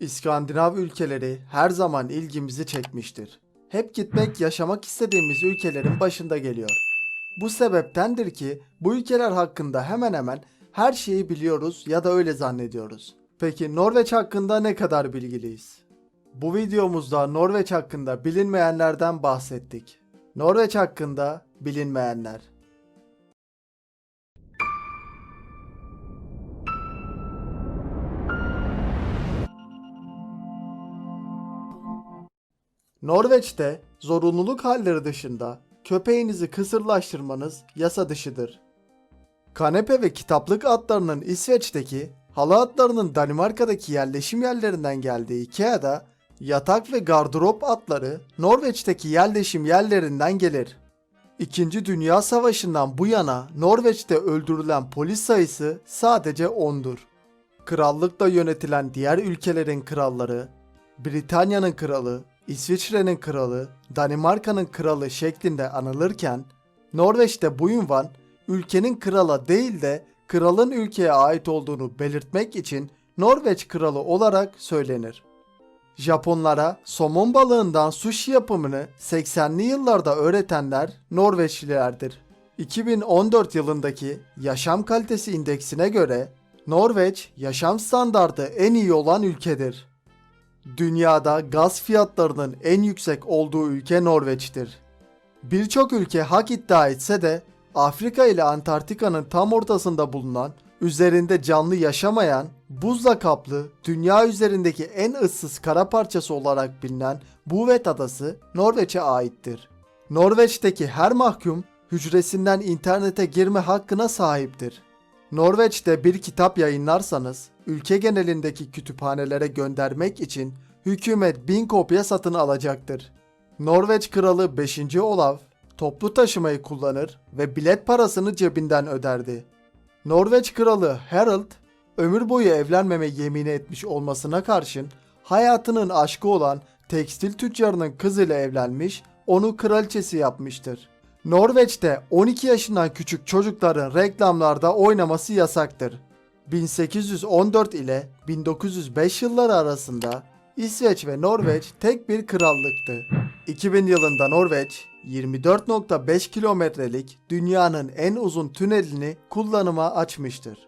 İskandinav ülkeleri her zaman ilgimizi çekmiştir. Hep gitmek, yaşamak istediğimiz ülkelerin başında geliyor. Bu sebeptendir ki bu ülkeler hakkında hemen hemen her şeyi biliyoruz ya da öyle zannediyoruz. Peki Norveç hakkında ne kadar bilgiliyiz? Bu videomuzda Norveç hakkında bilinmeyenlerden bahsettik. Norveç hakkında bilinmeyenler. Norveç'te zorunluluk halleri dışında köpeğinizi kısırlaştırmanız yasa dışıdır. Kanepe ve kitaplık atlarının İsveç'teki, halı atlarının Danimarka'daki yerleşim yerlerinden geldiği Ikea'da, yatak ve gardırop atları Norveç'teki yerleşim yerlerinden gelir. İkinci Dünya Savaşı'ndan bu yana Norveç'te öldürülen polis sayısı sadece 10'dur. Krallıkla yönetilen diğer ülkelerin kralları, Britanya'nın kralı, İsviçre'nin kralı, Danimarka'nın kralı şeklinde anılırken, Norveç'te bu ünvan ülkenin krala değil de kralın ülkeye ait olduğunu belirtmek için Norveç kralı olarak söylenir. Japonlara somon balığından sushi yapımını 80'li yıllarda öğretenler Norveçlilerdir. 2014 yılındaki Yaşam Kalitesi İndeksine göre Norveç yaşam standardı en iyi olan ülkedir. Dünyada gaz fiyatlarının en yüksek olduğu ülke Norveç'tir. Birçok ülke hak iddia etse de Afrika ile Antarktika'nın tam ortasında bulunan, üzerinde canlı yaşamayan, buzla kaplı, dünya üzerindeki en ıssız kara parçası olarak bilinen Bouvet Adası Norveç'e aittir. Norveç'teki her mahkum hücresinden internete girme hakkına sahiptir. Norveç'te bir kitap yayınlarsanız ülke genelindeki kütüphanelere göndermek için hükümet bin kopya satın alacaktır. Norveç kralı 5. Olav toplu taşımayı kullanır ve bilet parasını cebinden öderdi. Norveç kralı Harald ömür boyu evlenmeme yemini etmiş olmasına karşın hayatının aşkı olan tekstil tüccarının kızıyla evlenmiş, onu kraliçesi yapmıştır. Norveç'te 12 yaşından küçük çocukların reklamlarda oynaması yasaktır. 1814 ile 1905 yılları arasında İsveç ve Norveç tek bir krallıktı. 2000 yılında Norveç 24.5 kilometrelik dünyanın en uzun tünelini kullanıma açmıştır.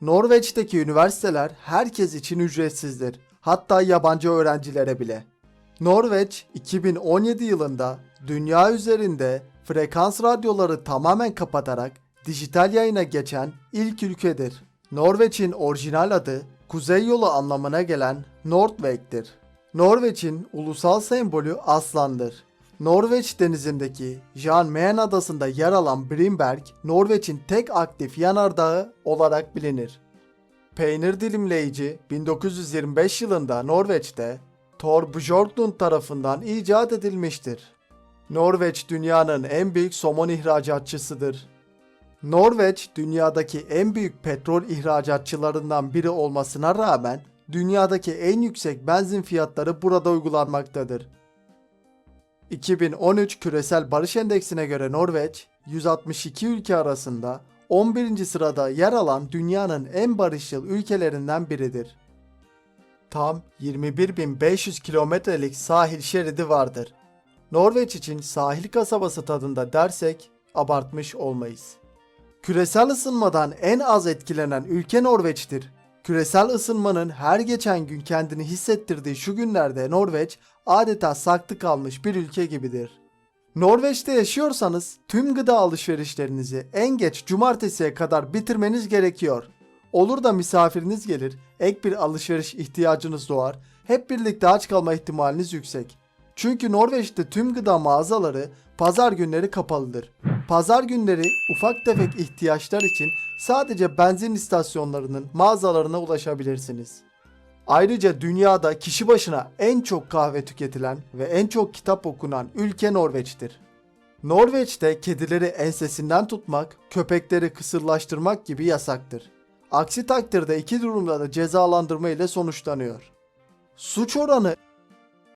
Norveç'teki üniversiteler herkes için ücretsizdir. Hatta yabancı öğrencilere bile. Norveç 2017 yılında dünya üzerinde frekans radyoları tamamen kapatarak dijital yayına geçen ilk ülkedir. Norveç'in orijinal adı Kuzey Yolu anlamına gelen Nordveg'dir. Norveç'in ulusal sembolü aslandır. Norveç denizindeki Jan Mayen adasında yer alan Brimberg, Norveç'in tek aktif yanardağı olarak bilinir. Peynir dilimleyici 1925 yılında Norveç'te Thor Björklund tarafından icat edilmiştir. Norveç dünyanın en büyük somon ihracatçısıdır. Norveç dünyadaki en büyük petrol ihracatçılarından biri olmasına rağmen dünyadaki en yüksek benzin fiyatları burada uygulanmaktadır. 2013 Küresel Barış Endeksine göre Norveç 162 ülke arasında 11. sırada yer alan dünyanın en barışçıl ülkelerinden biridir. Tam 21.500 kilometrelik sahil şeridi vardır. Norveç için sahil kasabası tadında dersek abartmış olmayız. Küresel ısınmadan en az etkilenen ülke Norveç'tir. Küresel ısınmanın her geçen gün kendini hissettirdiği şu günlerde Norveç adeta saklı kalmış bir ülke gibidir. Norveç'te yaşıyorsanız tüm gıda alışverişlerinizi en geç cumartesiye kadar bitirmeniz gerekiyor. Olur da misafiriniz gelir, ek bir alışveriş ihtiyacınız doğar, hep birlikte aç kalma ihtimaliniz yüksek. Çünkü Norveç'te tüm gıda mağazaları pazar günleri kapalıdır. Pazar günleri ufak tefek ihtiyaçlar için sadece benzin istasyonlarının mağazalarına ulaşabilirsiniz. Ayrıca dünyada kişi başına en çok kahve tüketilen ve en çok kitap okunan ülke Norveç'tir. Norveç'te kedileri ensesinden tutmak, köpekleri kısırlaştırmak gibi yasaktır. Aksi takdirde iki durumda da cezalandırma ile sonuçlanıyor. Suç oranı